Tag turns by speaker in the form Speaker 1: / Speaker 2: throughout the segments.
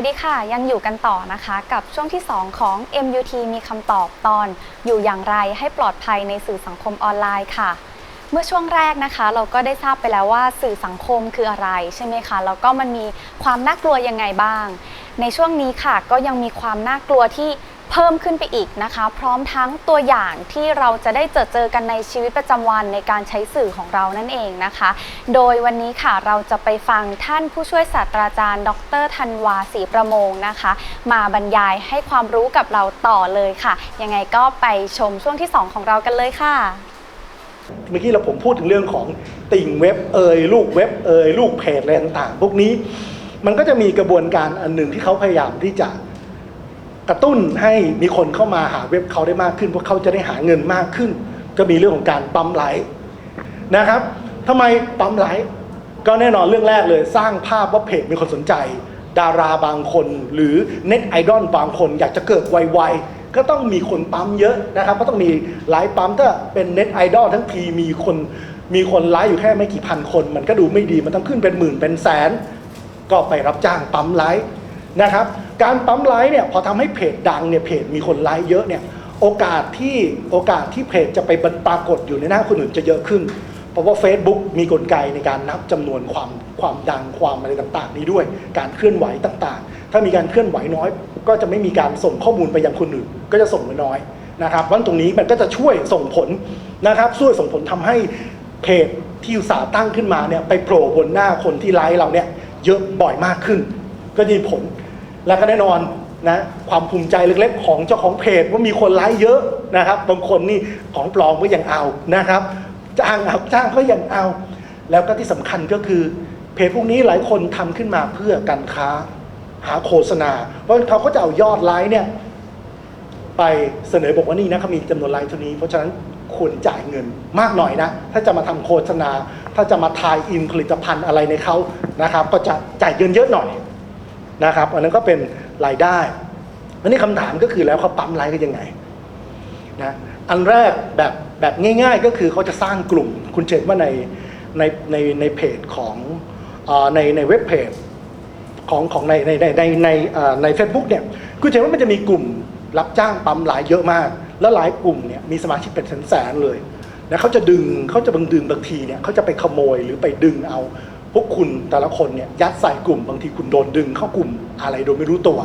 Speaker 1: วัสดีค่ะ ยังอยู่กันต่อนะคะ กับช่วงที่ 2 ของ MUT มีคำตอบตอนอยู่อย่างไรให้ปลอดภัยในสื่อสังคมออนไลน์ค่ะ เมื่อช่วงแรกนะคะ เราก็ได้ทราบไปแล้วว่าสื่อสังคมคืออะไรใช่ไหมคะ แล้วก็มันมีความน่ากลัวยังไงบ้าง ในช่วงนี้ค่ะ ก็ยังมีความน่ากลัวที่ เพิ่มขึ้นไปอีกนะคะ พร้อมทั้งตัวอย่างที่เราจะได้เจอเจอกันในชีวิตประจำวันในการใช้สื่อของเรานั่นเองนะคะ โดยวันนี้ค่ะเราจะไปฟังท่านผู้ช่วยศาสตราจารย์ ดรธันวาศรีประมงนะคะ มาบรรยายให้ความรู้กับเราต่อเลยค่ะ ยังไงก็ไปชมช่วงที่ 2 ของเรากันเลยค่ะ
Speaker 2: เมื่อกี้เราผมพูดถึงเรื่องของติ่งเว็บเอ่ยลูกเว็บเอ่ยลูกเพจอะไรต่างๆ พวกนี้มันก็จะมีกระบวนการอันหนึ่งที่เขาพยายามที่จะ กระตุ้นให้มีคนเข้ามาหาเว็บเขาได้มากขึ้น เพราะเขาจะได้หาเงินมากขึ้น ก็มีเรื่องของการปั๊มไลค์นะครับทำไมปั๊มไลค์ก็แน่นอนเรื่องแรกเลย สร้างภาพว่าเพจมีคนสนใจ ดาราบางคน หรือเน็ตไอดอลบางคนอยากจะเกิดไวๆก็ต้องมีคนปั๊มเยอะนะครับ ก็ต้องมีไลค์ปั๊มถ้าเป็นเน็ตไอดอลทั้งทีมีคนมีคนไลค์อยู่แค่ไม่กี่พันคน มันก็ดูไม่ดีมันต้องขึ้นเป็นหมื่นเป็นแสน ก็ไปรับจ้างปั๊มไลค์นะครับ การปั๊มไลค์เนี่ยพอทำให้เพจดังเนี่ยเพจมีคนไลค์เยอะเนี่ยโอกาสที่โอกาสที่เพจจะไปปรากฏอยู่ในหน้าคนอื่นจะเยอะขึ้น เพราะว่า Facebook มีกลไกในการนับจำนวนความความดังความอะไรต่างๆ นี้ด้วย การเคลื่อนไหวต่างๆ ถ้ามีการเคลื่อนไหวน้อย ก็จะไม่มีการส่งข้อมูลไปยังคนอื่น ก็จะส่งน้อยนะครับเพราะฉะนั้นตรงนี้มันก็จะช่วยส่งผลนะครับช่วยส่งผลทำให้เพจที่อุตสาห์ตั้งขึ้นมาเนี่ยไปโผล่บนหน้าคนที่ไลค์เราเนี่ยเยอะบ่อยมากขึ้น ก็จะมีผล แล้วก็แน่นอนนะความภูมิใจเล็กๆ ของเจ้าของเพจว่ามีคนไลค์เยอะนะครับบางคนนี่ของปลอมก็ยังเอานะครับ จ้างเอาจ้างก็ยังเอา แล้วก็ที่สำคัญก็คือ เพจพวกนี้หลายคนทำขึ้นมาเพื่อการค้าหาโฆษณาเพราะเขาก็จะเอายอดไลค์เนี่ยไปเสนอบอกว่านี่นะเขามีจำนวนไลค์เท่านี้ เพราะฉะนั้นควรจ่ายเงินมากหน่อยนะ ถ้าจะมาทำโฆษณา ถ้าจะมาทายอินผลิตภัณฑ์อะไรในเขานะครับ ก็จะจ่ายเงินเยอะหน่อย นะครับอันนั้นก็เป็นรายได้อันนี้คำถามก็คือแล้วเขาปั๊มไลค์กันยังไงนะอันแรกแบบแบบง่าย ๆ ก็คือเขาจะสร้างกลุ่ม คุณเจนว่าในในในในเพจของอในในเว็บเพจของของในในในในในเอ่อในเฟซบุ๊กเนี่ยคุณเห็นว่ามันจะมีกลุ่มรับจ้างปั๊มหลายเยอะมาก แล้วหลายกลุ่มเนี่ยมีสมาชิกเป็นแสนๆเลยนะเขาจะดึงเขาจะบังดึงบางทีเนี่ยเขาจะไปขโมยหรือไปดึงเอา พวกคุณแต่ละคนเนี่ยยัดใส่กลุ่มบางทีคุณโดนดึงเข้ากลุ่มอะไรโดยไม่รู้ตัว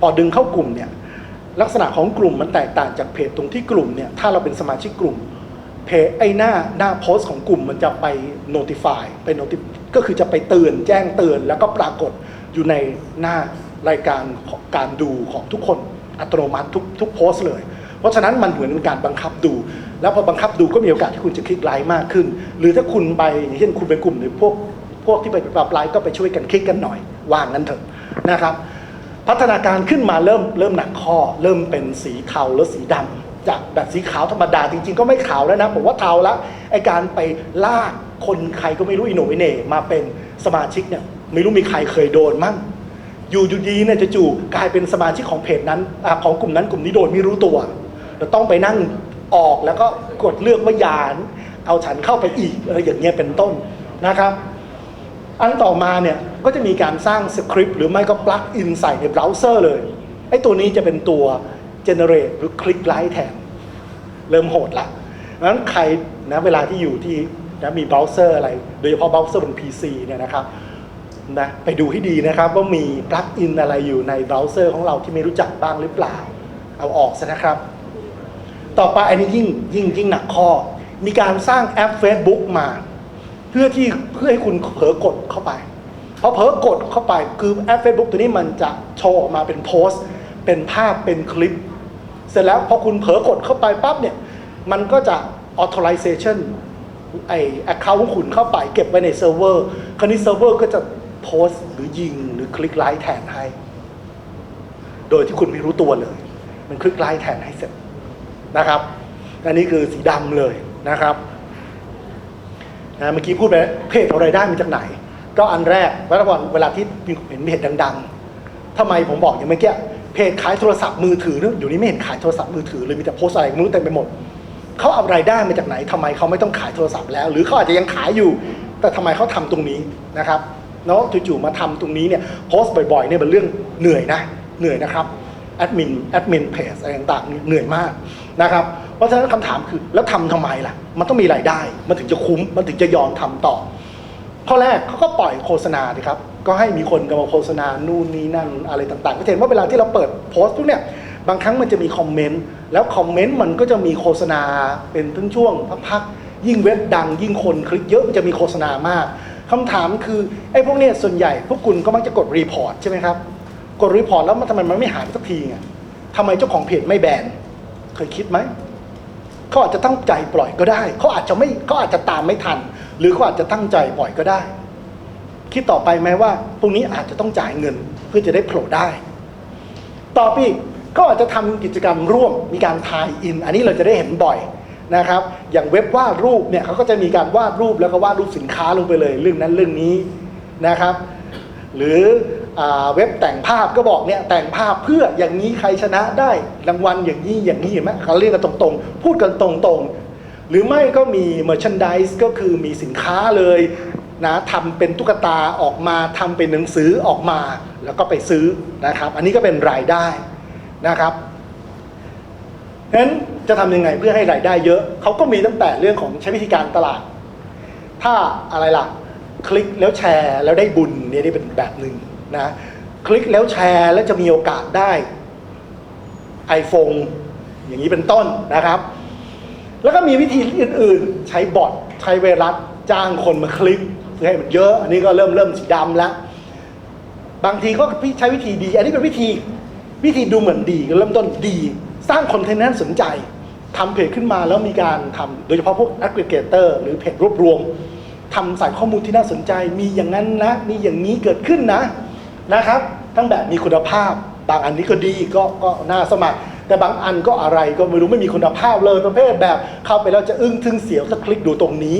Speaker 2: พอดึงเข้ากลุ่มเนี่ยลักษณะของกลุ่มมันแตกต่างจากเพจตรงที่กลุ่มเนี่ยถ้าเราเป็นสมาชิกกลุ่ม เพจไอ้หน้าหน้าโพสต์ของกลุ่มมันจะไป notify ไป notif ก็คือจะไปเตือนแจ้งเตือน แล้วก็ปรากฏอยู่ในหน้ารายการการดูของทุกคนอัตโนมัติทุกทุกโพสต์เลย เพราะฉะนั้นมันเหมือนเป็นการบังคับดู แล้วพอบังคับดูก็มีโอกาสที่คุณจะคลิกไลค์มากขึ้น หรือถ้าคุณไปอย่างเช่นคุณเป็นกลุ่มหรือพวก พวกที่ไปปรับไลค์ก็ไปช่วยกันคลิกกันหน่อย ว่างนั้นเถอะนะครับ พัฒนาการขึ้นมาเริ่มเริ่มหนักข้อ เริ่มเป็นสีเทาแล้วสีดำจากแบบสีขาวธรรมดาจริง ๆ ก็ไม่ขาวแล้วนะผมว่าเทาล้วไอการไปลากคนใครก็ไม่รู้อิโหนอิเน่มาเป็นสมาชิกเนี่ยไม่รู้มีใครเคยโดนมั่งอยู่อยู่ดีเนี่ยจะจู่ๆกลายเป็นสมาชิกของเพจนั้นอของกลุ่มนั้นกลุ่มนี้โดยไม่รู้ตัวเราต้องไปนั่งออกแล้วก็กดเลือกว่ายาน เอาฉันเข้าไปอีกอะไรอย่างเงี้ยเป็นต้นนะครับ อันต่อมาเนี่ยก็จะมีการสร้างสคริปต์หรือไม่ก็ปลั๊กอินใส่ในเบราว์เซอร์เลยไอ้ตัวนี้จะเป็นตัว generate หรือคลิกไลท์แทนเริ่มโหดละงั้นใครนะเวลาที่อยู่ที่นะมีเบราว์เซอร์อะไร โดยเฉพาะเบราว์เซอร์บน PC เนี่ยนะครับนะไปดูให้ดีนะครับว่ามีปลั๊กอินอะไรอยู่ในเบราว์เซอร์ของเราที่ไม่รู้จักบ้างหรือเปล่า เอาออกซะนะครับ ต่อไปอันนี้ยิ่งยิ่งยิ่งหนักข้อ มีการสร้างแอป Facebook มา พื่อที่เพื่อให้คุณเผลอกดเข้าไปพอเผลอกดเข้าไปคือแอป Facebook ตัวนี้มันจะโชว์ออกมาเป็นโพสต์ เป็นภาพเป็นคลิป เสร็จแล้วพอคุณเผลอกดเข้าไปปั๊บเนี่ย มันก็จะ authorization ไอ account ของคุณเข้าไปเก็บไว้ในเซิร์ฟเวอร์คราวนี้เซิร์ฟเวอร์ก็จะโพสต์หรือยิงหรือคลิกไลค์แทนให้ โดยที่คุณไม่รู้ตัวเลย มันคลิกไลค์แทนให้เสร็จนะครับ อันนี้คือสีดำเลยนะครับ นะเมื่อกี้พูดไปเพจเอารายได้มาจากไหน ก็อันแรกเวลาก่อนเวลาที่เห็นเพจดัง ๆทำไมผมบอกอย่างเมื่อกี้เพจขายโทรศัพท์มือถือเนี่ยอยู่นี้ไม่เห็นขายโทรศัพท์มือถือเลยมีแต่โพสอะไรก็ไม่รู้เต็มไปหมดเขาเอารายได้มาจากไหนทำไมเขาไม่ต้องขายโทรศัพท์แล้ว หรือเขาอาจจะยังขายอยู่ แต่ทำไมเขาทำตรงนี้นะครับเนาะจู่ๆมาทำตรงนี้เนี่ยโพสต์บ่อยๆเนี่ยเป็นเรื่องเหนื่อยนะเหนื่อยนะครับ แอดมินแอดมินเพจอะไรต่างๆเหนื่อยมากนะครับเพราะฉะนั้นคำถามคือแล้วทำทำไมล่ะ มันต้องมีรายได้ มันถึงจะคุ้มมันถึงจะยอมทำต่อ ข้อแรกเขาก็ปล่อยโฆษณาดีครับก็ให้มีคนกันมาโฆษณานู่นนี่นั่นอะไรต่างๆก็เห็นว่าเวลาที่เราเปิดโพสต์พวกเนี่ยบางครั้งมันจะมีคอมเมนต์แล้วคอมเมนต์มันก็จะมีโฆษณาเป็นทั้งช่วงพักๆยิ่งเว็บดัง ยิ่งคนคลิกเยอะมันจะมีโฆษณามากคำถามคือไอ้พวกเนี้ยส่วนใหญ่พวกคุณก็มักจะกดรีพอร์ตใช่ไหมครับ กดรีพอร์ตแล้วมันทำไมมันไม่หายสักทีไงทำไมเจ้าของเพจไม่แบน เคยคิดไหม เขาอาจจะตั้งใจปล่อยก็ได้ เขาอาจจะไม่เขาอาจจะตามไม่ทัน หรือเขาอาจจะตั้งใจปล่อยก็ได้ คิดต่อไปไหมว่าพรุ่งนี้อาจจะต้องจ่ายเงินเพื่อจะได้โผล่ได้ ต่อไปก็อาจจะทำกิจกรรมร่วม มีการทายอิน อันนี้เราจะได้เห็นบ่อยนะครับ อย่างเว็บวาดรูปเนี่ยเขาก็จะมีการวาดรูปแล้วก็วาดรูปสินค้าลงไปเลย เรื่องนั้นเรื่องนี้นะครับ หรือ เว็บแต่งภาพก็บอกเนี่ยแต่งภาพเพื่ออย่างนี้ใครชนะได้รางวัลอย่างนี้อย่างนี้เห็นไหมเขาเรียกกันตรงๆ พูดกันตรงๆ หรือไม่ก็มี merchandise ก็คือมีสินค้าเลยนะทำเป็นตุ๊กตาออกมาทำเป็นหนังสือออกมาแล้วก็ไปซื้อนะครับ อันนี้ก็เป็นรายได้นะครับฉะนั้นจะทำยังไงเพื่อให้รายได้เยอะเขาก็มีตั้งแต่เรื่องของใช้วิธีการตลาด ถ้าอะไรล่ะ คลิกแล้วแชร์แล้วได้บุญเนี่ยนี่เป็นแบบหนึ่ง นะคลิกแล้วแชร์แล้วจะมีโอกาสได้ iPhone อย่างนี้เป็นต้นนะครับ แล้วก็มีวิธีอื่นๆ ใช้บอทใช้ไวรัสจ้างคนมาคลิกเพื่อให้มันเยอะ อันนี้ก็เริ่มเริ่มสีดำแล้ว บางทีก็ใช้วิธีดี อันนี้เป็นวิธีวิธีดูเหมือนดีก็เริ่มต้นดี สร้างคอนเทนต์นั้นสนใจทำเพจขึ้นมาแล้วมีการทำโดยเฉพาะพวก aggregator หรือเพจรวบรวมทำใส่ข้อมูลที่น่าสนใจมีอย่างนั้นนะ มีอย่างนี้เกิดขึ้นนะ นะครับ ทั้งแบบมีคุณภาพ บางอันนี้ก็ดีก็ก็น่าสมัคร แต่บางอันก็อะไรก็ไม่รู้ไม่มีคุณภาพเลยประเภทแบบ เข้าไปแล้วจะอึ้งทึ่งเสียวถ้าคลิกดูตรงนี้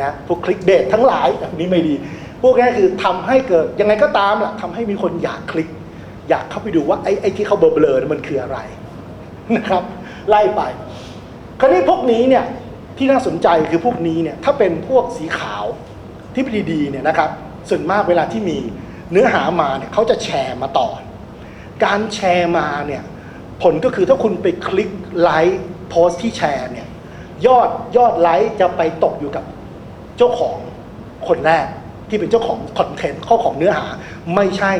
Speaker 2: นะพวกคลิกเดททั้งหลายแบบนี้ไม่ดีพวกนี้คือทำให้เกิดยังไงก็ตามล่ะทำให้มีคนอยากคลิก อยากเข้าไปดูว่าไอ้ไอ้ที่เขาเบลอๆนั้นมันคืออะไรนะครับ ไล่ไป คราวนี้พวกนี้เนี่ยที่น่าสนใจคือพวกนี้เนี่ยถ้าเป็นพวกสีขาวที่ดีๆเนี่ยนะครับส่วนมากเวลาที่มี เนื้อหามาเนี่ยเขาจะแชร์มาต่อ การแชร์มาเนี่ยผลก็คือถ้าคุณไปคลิกไลค์โพสต์ที่แชร์เนี่ยยอดยอดไลค์จะไปตกอยู่กับเจ้าของคนแรกที่เป็นเจ้าของคอนเทนต์ข้อของเนื้อหาไม่ใช่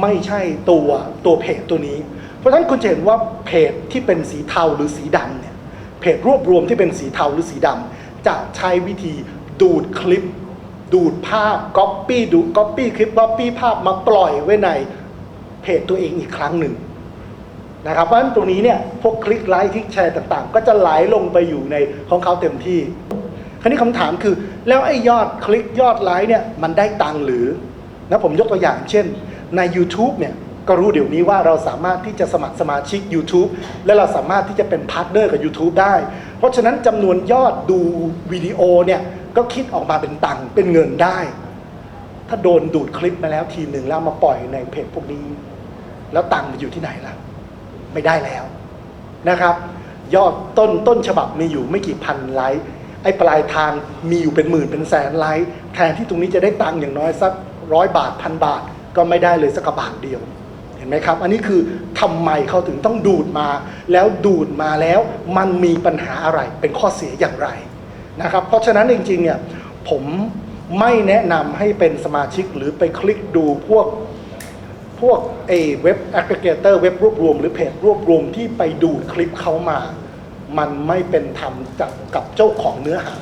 Speaker 2: ไม่ใช่ตัวตัวเพจตัวนี้ เพราะฉะนั้นคุณจะเห็นว่าเพจที่เป็นสีเทาหรือสีดำเนี่ยเพจรวบรวมที่เป็นสีเทาหรือสีดำจะใช้วิธีดูดคลิป ดูดภาพก๊อปปี้ดูก๊อปปี้คลิปก๊อปปี้ภาพมาปล่อยไว้ในเพจตัวเองอีกครั้งหนึ่งนะครับเพราะฉะนั้นตรงนี้เนี่ยพวกคลิกไลค์คลิกแชร์ต่างๆ ก็จะไหลลงไปอยู่ในของเขาเต็มที่ คราวนี้คำถามคือ แล้วไอ้ยอดคลิกยอดไลค์เนี่ยมันได้ตังหรือนะผมยกตัวอย่างเช่น ใน YouTube เนี่ยก็รู้เดี๋ยวนี้ว่าเราสามารถที่จะสมัครสมาชิก YouTube และเราสามารถที่จะเป็นพาร์ทเนอร์กับ YouTube ได้ เพราะฉะนั้นจำนวนยอดดูวิดีโอเนี่ย ก็คิดออกมาเป็นตังค์เป็นเงินได้ ถ้าโดนดูดคลิปมาแล้วทีหนึ่งแล้วมาปล่อยในเพจพวกนี้ แล้วตังค์มันอยู่ที่ไหนล่ะ ไม่ได้แล้วนะครับ ยอดต้นต้นฉบับมีอยู่ไม่กี่พันไลค์ไอ้ปลายทางมีอยู่เป็นหมื่นเป็นแสนไลค์แทนที่ตรงนี้จะได้ตังค์อย่างน้อยสักร้อยบาทพันบาทก็ไม่ได้เลยสักบาทเดียวเห็นไหมครับ อันนี้คือทำไมเขาถึงต้องดูดมา แล้วดูดมาแล้วมันมีปัญหาอะไรเป็นข้อเสียอย่างไร นะครับ เพราะฉะนั้นจริงๆเนี่ยผมไม่แนะนำให้เป็นสมาชิกหรือไปคลิกดูพวกพวกเอเว็บแอ g เกเตอร์เว็บรวบรวมหรือเพจรวบรวมที่ไปดูคลิปเขามา มันไม่เป็นธรรมกับกับเจ้าของเนื้อหา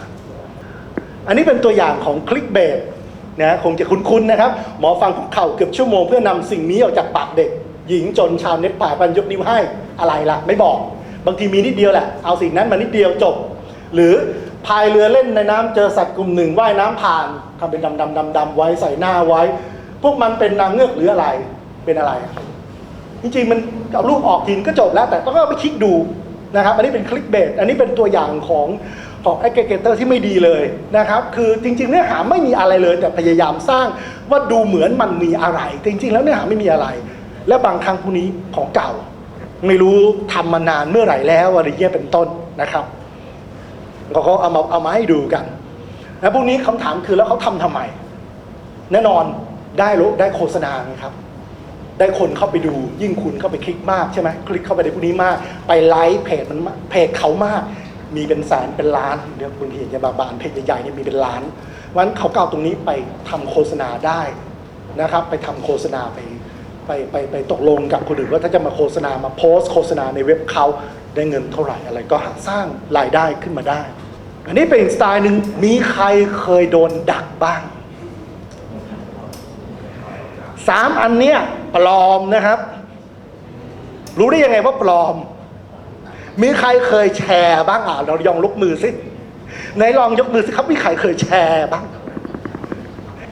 Speaker 2: อันนี้เป็นตัวอย่างของคลิกเบสนะคงจะคุ้นๆนะครับ หมอฟังคุกเข่าเกือบชั่วโมงเพื่อนำสิ่งนี้ออกจากปากเด็ก หญิงจนชาวเน็ตป่าปันยกนิ้วให้อะไรล่ะ ไม่บอก บางทีมีนิดเดียวแหละ เอาสิ่งนั้นมานิดเดียวจบ หรือ พายเรือเล่นในน้ำเจอสัตว์กลุ่มหนึ่งว่ายน้ำผ่านทำเป็นดำดำดำดำๆไว้ใส่หน้าไว้ พวกมันเป็นนางเงือกหรืออะไรเป็นอะไร จริงๆมันเอารูปออกทีนก็จบแล้ว แต่ต้องเอาไปคลิกดูนะครับ อันนี้เป็นคลิกเบสอันนี้เป็นตัวอย่างของของ aggregator ที่ไม่ดีเลยนะครับ คือจริงๆเนื้อหาไม่มีอะไรเลย แต่พยายามสร้างว่าดูเหมือนมันมีอะไร จริง ๆ แล้วเนื้อหาไม่มีอะไร และบางครั้งพวกนี้ของเก่า ไม่รู้ทำมานานเมื่อไหร่แล้วอะไรเงี้ยเป็นต้นนะครับ เขาเอามาเอามาให้ดูกันแล้วพวกนี้คำถามคือแล้วเขาทำทำไม แน่นอนได้รู้ได้โฆษณาครับ ได้คนเข้าไปดูยิ่งคุณเข้าไปคลิกมากใช่ไหมคลิกเข้าไปในพวกนี้มาก ไปไลค์เพจมันเพจเขามาก มีเป็นแสนเป็นล้านเดี๋ยวคุณเห็นจะบาบานเพจใหญ่ๆเนี่ยมีเป็นล้านวันเขาก็เอาตรงนี้ไปทำโฆษณาได้นะครับ ไปทำโฆษณาไปไปไปไปตกลงกับคนอื่นว่าถ้าจะมาโฆษณามาโพสโฆษณาในเว็บเขา ได้เงินเท่าไหร่อะไรก็หาสร้างรายได้ขึ้นมาได้ อันนี้เป็นอีกสไตล์หนึ่งมีใครเคยโดนดักบ้างสามอันเนี้ยปลอมนะครับ รู้ได้ยังไงว่าปลอม มีใครเคยแชร์บ้างอะเราลองยกมือสิไหนลองยกมือสิครับมีใครเคยแชร์บ้าง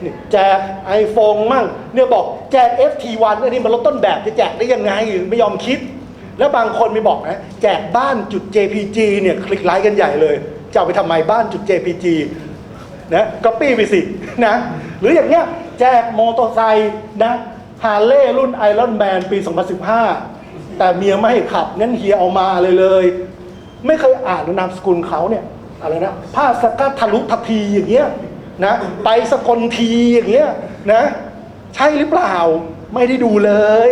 Speaker 2: นี่แจกไอโฟนมั่งเนี่ยบอกแจก FT1 อันนี้มันลดต้นแบบจะแจกได้ยังไง ไม่ยอมคิด แล้วบางคนไม่บอกนะแจกบ้านจุด JPG เนี่ยคลิกไลค์กันใหญ่เลยจะเอาไปทำไมบ้านจุด JPG นะก็ปี้ไปสินะหรืออย่างเงี้ยแจกมอเตอร์ไซค์นะฮาร์เลย์รุ่นไอรอนแมนปี 2015 แต่เมียไม่ให้ขับงั้นเฮียเอามาเลยเลย ไม่เคยอ่านนามสกุลเขาเนี่ยอะไรนะผ้าสกัดทะลุทัพพีอย่างเงี้ยนะไปสกลทีอย่างเงี้ยนะใช่หรือเปล่าไม่ได้ดูเลย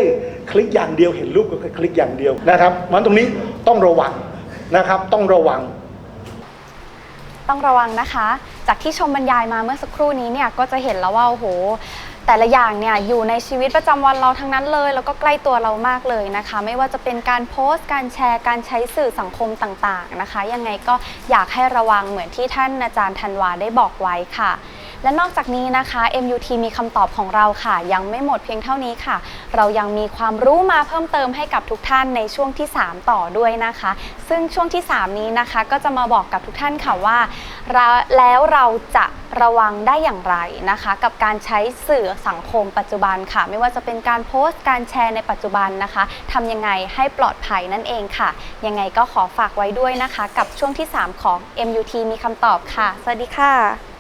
Speaker 2: คลิกอย่างเดียวเห็นรูปก็คลิกอย่างเดียวนะครับมันตรงนี้ต้องระวังนะครับ ต้องระวัง
Speaker 1: ต้องระวังนะคะ จากที่ชมบรรยายมาเมื่อสักครู่นี้เนี่ยก็จะเห็นแล้วว่าโอ้โหแต่ละอย่างเนี่ยอยู่ในชีวิตประจำวันเราทั้งนั้นเลย แล้วก็ใกล้ตัวเรามากเลยนะคะ ไม่ว่าจะเป็นการโพสต์ การแชร์การใช้สื่อสังคมต่างๆนะคะ ยังไงก็อยากให้ระวังเหมือนที่ท่านอาจารย์ธันวาได้บอกไว้ค่ะ และนอกจากนี้นะคะ MUT มีคำตอบของเราค่ะ ยังไม่หมดเพียงเท่านี้ค่ะ เรายังมีความรู้มาเพิ่มเติมให้กับทุกท่านในช่วงที่ 3 ต่อด้วยนะคะ ซึ่งช่วงที่ 3 นี้นะคะ ก็จะมาบอกกับทุกท่านค่ะว่า แล้วเราจะระวังได้อย่างไรนะคะ กับการใช้สื่อสังคมปัจจุบันค่ะ ไม่ว่าจะเป็นการโพสต์การแชร์ในปัจจุบันนะคะทำยังไงให้ปลอดภัยนั่นเองค่ะ ยังไงก็ขอฝากไว้ด้วยนะคะ กับช่วงที่ 3 ของ MUT มีคำตอบค่ะ สวัสดีค่ะ